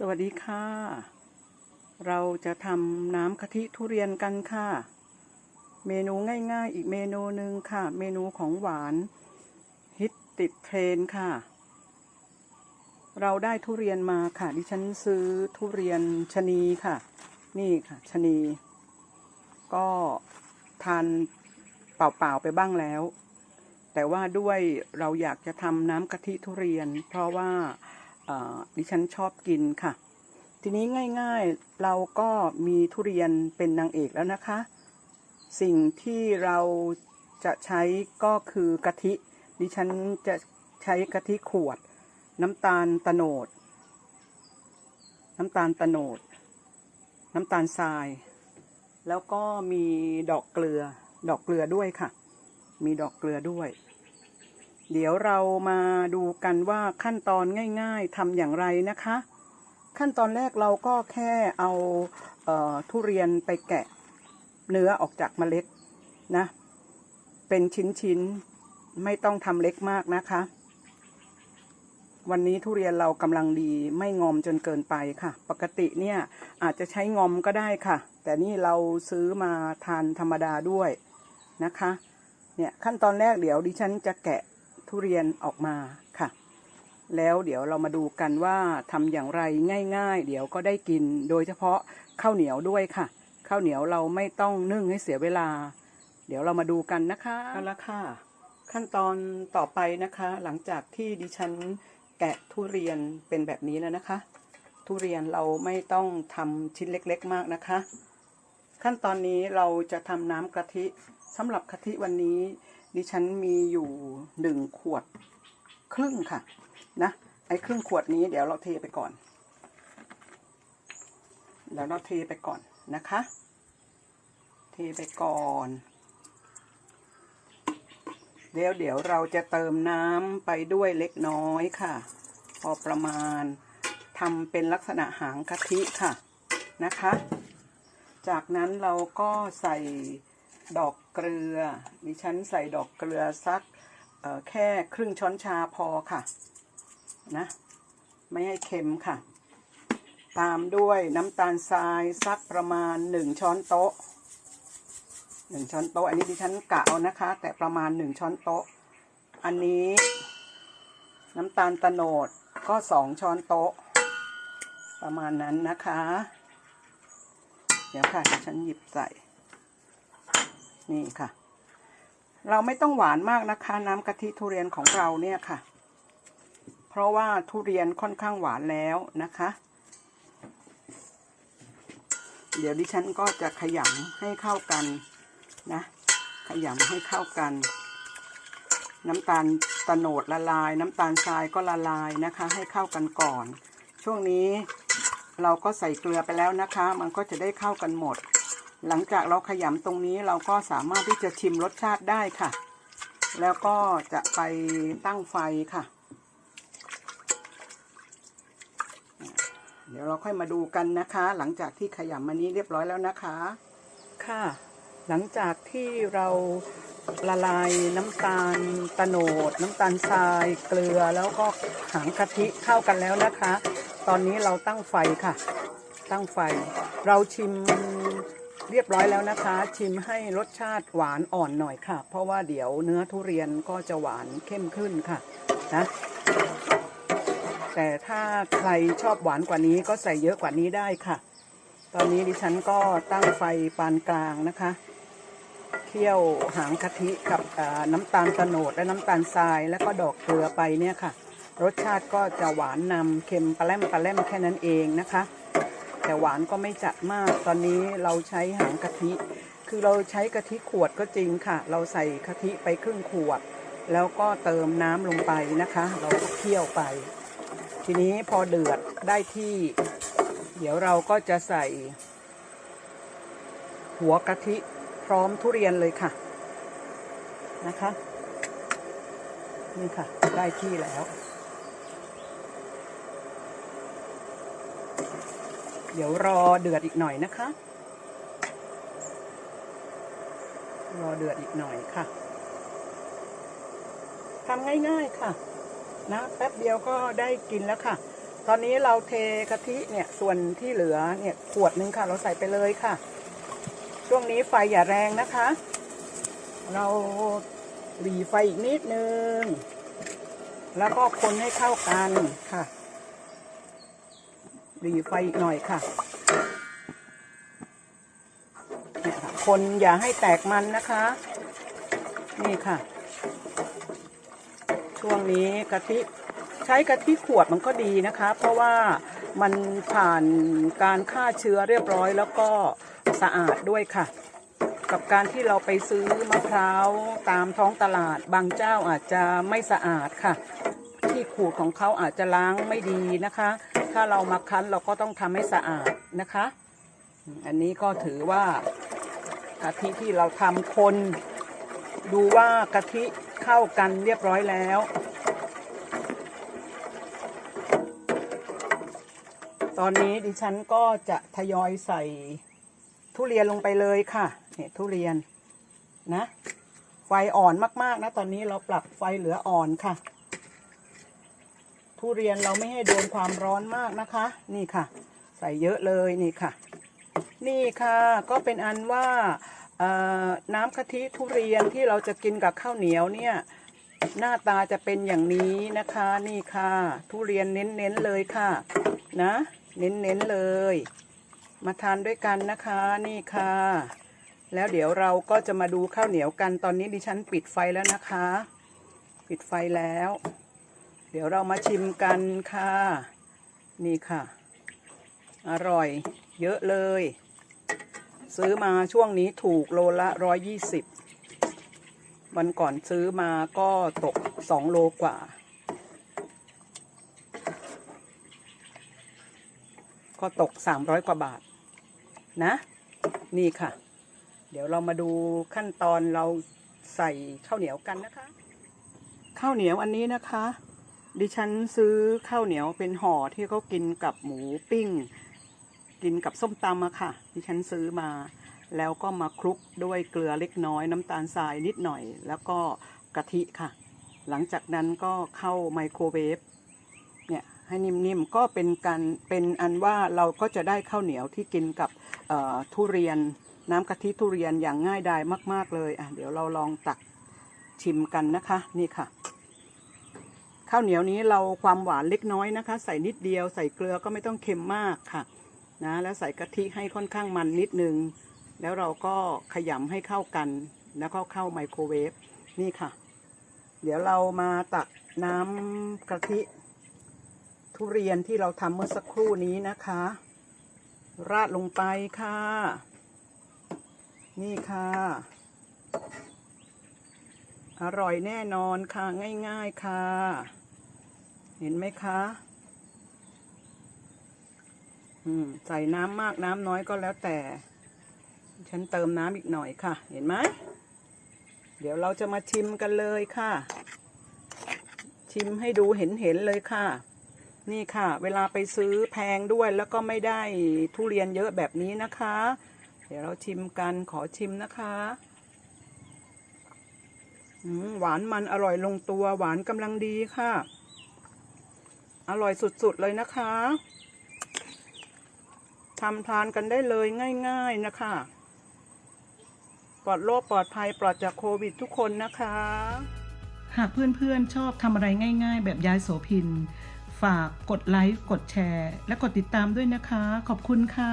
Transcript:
สวัสดีค่ะ เราจะทำน้ำกะทิทุเรียนกันค่ะ เมนูง่ายๆ อีกเมนูหนึ่งค่ะ เมนูของหวาน ฮิตติดเทรนค่ะ เราได้ทุเรียนมาค่ะ ดิฉันซื้อทุเรียนชะนีค่ะ นี่ค่ะชะนี ก็ทานเปล่าๆไปบ้างแล้ว แต่ว่าด้วยเราอยากจะทำน้ำกะทิทุเรียน เพราะว่า ดิฉันชอบกินค่ะ ทีนี้ง่ายๆเราก็มีทุเรียนเป็นนางเอกแล้วนะคะ สิ่งที่เราจะใช้ก็คือกะทิ ดิฉันจะใช้กะทิขวด น้ำตาลตะโนด น้ำตาลตะโนด น้ำตาลทราย แล้วก็มีดอกเกลือ ดอกเกลือด้วยค่ะ มีดอกเกลือด้วย เดี๋ยวเรามาดูกันว่าขั้นตอนง่ายๆทำอย่างไรนะคะ ขั้นตอนแรกเราก็แค่เอาเออทุเรียนไปแกะเนื้อออกจากเมล็ดนะ เป็นชิ้นๆ ไม่ต้องทำเล็กมากนะคะ วันนี้ทุเรียนเรากำลังดีไม่งอมจนเกินไปค่ะ ปกติเนี่ยอาจจะใช้งอมก็ได้ค่ะ แต่นี่เราซื้อมาทานธรรมดาด้วยนะคะ เนี่ยขั้นตอนแรกเดี๋ยวดิฉันจะแกะ ทุเรียนออกมาค่ะ แล้วเดี๋ยวเรามาดูกันว่าทำอย่างไรง่าย ๆ เดี๋ยวก็ได้กิน โดยเฉพาะข้าวเหนียวด้วยค่ะ ข้าวเหนียวเราไม่ต้องนึ่งให้เสียเวลา เดี๋ยวเรามาดูกันนะคะเอาละค่ะ ขั้นตอนต่อไปนะคะ หลังจากที่ดิฉันแกะทุเรียนเป็นแบบนี้แล้วนะคะ ทุเรียนเราไม่ต้องทำชิ้นเล็กๆ มากนะคะ ขั้นตอนนี้เราจะทำน้ำกะทิสำหรับกะทิวันนี้ ดิฉันมีอยู่หนึ่งขวดครึ่งค่ะ นะไอ้ครึ่งขวดนี้เดี๋ยวเราเทไปก่อนเดี๋ยวเราเทไปก่อนนะคะ เทไปก่อนเดี๋ยวเดี๋ยวเราจะเติมน้ำไปด้วยเล็กน้อยค่ะ พอประมาณทำเป็นลักษณะหางกะทิค่ะนะคะ จากนั้นเราก็ใส่ ดอกเกลือ ดิฉันใส่ดอกเกลือสักแค่ครึ่งช้อนชาพอค่ะ นะ ไม่ให้เค็มค่ะ ตามด้วยน้ำตาลทรายสักประมาณหนึ่งช้อนโต๊ะหนึ่งช้อนโต๊ะ อันนี้ดิฉันกะเอานะคะ แต่ประมาณหนึ่งช้อนโต๊ะ อันนี้น้ำตาลตะโนดก็สองช้อนโต๊ะ ประมาณนั้นนะคะ เดี๋ยวค่ะดิฉันหยิบใส่ นี่ค่ะ เราไม่ต้องหวานมากนะคะ น้ำกะทิทุเรียนของเราเนี่ยค่ะ เพราะว่าทุเรียนค่อนข้างหวานแล้วนะคะ เดี๋ยวดิฉันก็จะขยำให้เข้ากันนะ ขยำให้เข้ากัน น้ำตาลตะโนดละลาย น้ำตาลทรายก็ละลายนะคะ ให้เข้ากันก่อน ช่วงนี้เราก็ใส่เกลือไปแล้วนะคะ มันก็จะได้เข้ากันหมด หลังจากเราขยำตรงนี้เราก็สามารถที่จะชิมรสชาติได้ค่ะ แล้วก็จะไปตั้งไฟค่ะ เดี๋ยวเราค่อยมาดูกันนะคะ หลังจากที่ขยำมันนี้เรียบร้อยแล้วนะคะ ค่ะ หลังจากที่เราละลายน้ำตาลตะโนด น้ำตาลทราย เกลือแล้วก็หางกะทิเข้ากันแล้วนะคะ ตอนนี้เราตั้งไฟค่ะ ตั้งไฟ เราชิม เรียบร้อยแล้วนะคะ ชิมให้รสชาติหวานอ่อนหน่อยค่ะ เพราะว่าเดี๋ยวเนื้อทุเรียนก็จะหวานเข้มขึ้นค่ะนะแต่ถ้าใครชอบหวานกว่านี้ก็ใส่เยอะกว่านี้ได้ค่ะ ตอนนี้ดิฉันก็ตั้งไฟปานกลางนะคะเคี่ยวหางกะทิกับน้ำตาลตะโนดและน้ำตาลทรายแล้วก็ดอกเกลือไปเนี่ยค่ะ รสชาติก็จะหวานนำเค็มปลาแรมปลาแรมแค่นั้นเองนะคะ แต่หวานก็ไม่จัดมาก ตอนนี้เราใช้หางกะทิ คือเราใช้กะทิขวดก็จริงค่ะ เราใส่กะทิไปครึ่งขวด แล้วก็เติมน้ำลงไปนะคะ เราก็เคี่ยวไป ทีนี้พอเดือดได้ที่ เดี๋ยวเราก็จะใส่ หัวกะทิพร้อมทุเรียนเลยค่ะนะคะ นี่ค่ะ ได้ที่แล้ว เดี๋ยวรอเดือดอีกหน่อยนะคะ รอเดือดอีกหน่อยค่ะทำง่ายๆค่ะ นะแป๊บเดียวก็ได้กินแล้วค่ะ ตอนนี้เราเทกะทิเนี่ยส่วนที่เหลือเนี่ยขวดหนึ่งค่ะ เราใส่ไปเลยค่ะ ช่วงนี้ไฟอย่าแรงนะคะ เราหลีไฟอีกนิดนึง แล้วก็คนให้เข้ากันค่ะ หลีไฟอีกหน่อยค่ะเนี่ยค่ะ คนอย่าให้แตกมันนะคะ นี่ค่ะ ช่วงนี้กะทิใช้กะทิขวดมันก็ดีนะคะ เพราะว่ามันผ่านการฆ่าเชื้อเรียบร้อยแล้วก็สะอาดด้วยค่ะ กับการที่เราไปซื้อมะพร้าวตามท้องตลาดบางเจ้าอาจจะไม่สะอาดค่ะ ที่ขูดของเขาอาจจะล้างไม่ดีนะคะ ถ้าเรามาคั้นเราก็ต้องทำให้สะอาดนะคะ อันนี้ก็ถือว่ากะทิที่เราทำคน ดูว่ากะทิเข้ากันเรียบร้อยแล้ว ตอนนี้ดิฉันก็จะทยอยใส่ทุเรียนลงไปเลยค่ะเนี่ยทุเรียนนะ ไฟอ่อนมากๆนะ ตอนนี้เราปรับไฟเหลืออ่อนค่ะ ทุเรียนเราไม่ให้โดนความร้อนมากนะคะ นี่ค่ะ ใส่เยอะเลยนี่ค่ะ นี่ค่ะก็เป็นอันว่าน้ำกะทิทุเรียนที่เราจะกินกับข้าวเหนียวเนี่ยหน้าตาจะเป็นอย่างนี้นะคะ นี่ค่ะ ทุเรียนเน้นๆเลยค่ะ นะ เน้นๆเลย มาทานด้วยกันนะคะ นี่ค่ะ แล้วเดี๋ยวเราก็จะมาดูข้าวเหนียวกันตอนนี้ดิฉันปิดไฟแล้วนะคะ ปิดไฟแล้ว ดี๋ยวเรามาชิมกันค่ะ นี่ค่ะ อร่อยเยอะเลย ซื้อมาช่วงนี้ถูกโลละร้อยยี่สิบวันก่อนซื้อมาก็ตกสองโลกว่า ก็ตกสามร้อยกว่าบาท นะ นี่ค่ะ เดี๋ยวเรามาดูขั้นตอนเราใส่ข้าวเหนียวกันนะคะ ข้าวเหนียวอันนี้นะคะ ดิฉันซื้อข้าวเหนียวเป็นห่อที่เขากินกับหมูปิ้ง กินกับส้มตำอะค่ะ ดิฉันซื้อมา แล้วก็มาคลุกด้วยเกลือเล็กน้อย น้ำตาลทรายนิดหน่อย แล้วก็กะทิค่ะ หลังจากนั้นก็เข้าไมโครเวฟเนี่ยให้นิ่มๆก็เป็นการเป็นอันว่าเราก็จะได้ข้าวเหนียวที่กินกับทุเรียนน้ำกะทิทุเรียนอย่างง่ายดายมาก ๆเลยอะเดี๋ยวเราลองตักชิมกันนะคะ นี่ค่ะ ข้าวเหนียวนี้เราความหวานเล็กน้อยนะคะ ใส่นิดเดียวใส่เกลือก็ไม่ต้องเค็มมากค่ะนะแล้วใส่กะทิให้ค่อนข้างมันนิดนึง แล้วเราก็ขยำให้เข้ากัน แล้วก็เข้าไมโครเวฟนี่ค่ะ เดี๋ยวเรามาตักน้ำกะทิทุเรียนที่เราทำเมื่อสักครู่นี้นะคะ ราดลงไปค่ะ นี่ค่ะ อร่อยแน่นอนค่ะ ง่าย ๆ ค่ะ เห็นไหมคะอืมใส่น้ำมากน้ำน้อยก็แล้วแต่ ฉันเติมน้ำอีกหน่อยค่ะ เห็นไหม เดี๋ยวเราจะมาชิมกันเลยค่ะ ชิมให้ดูเห็นเห็นๆเลยค่ะ นี่ค่ะ เวลาไปซื้อแพงด้วยแล้วก็ไม่ได้ทุเรียนเยอะแบบนี้นะคะ เดี๋ยวเราชิมกันขอชิมนะคะอืมหวานมันอร่อยลงตัวหวานกำลังดีค่ะ อร่อยสุดๆเลยนะคะทำทานกันได้เลยง่ายๆนะคะ ปลอดโรคปลอดภัยปลอดจากโควิดทุกคนนะคะ หากเพื่อนๆชอบทำอะไรง่ายๆ แบบยายโสพิน ฝากกดไลค์ กดแชร์ และกดติดตามด้วยนะคะ ขอบคุณค่ะ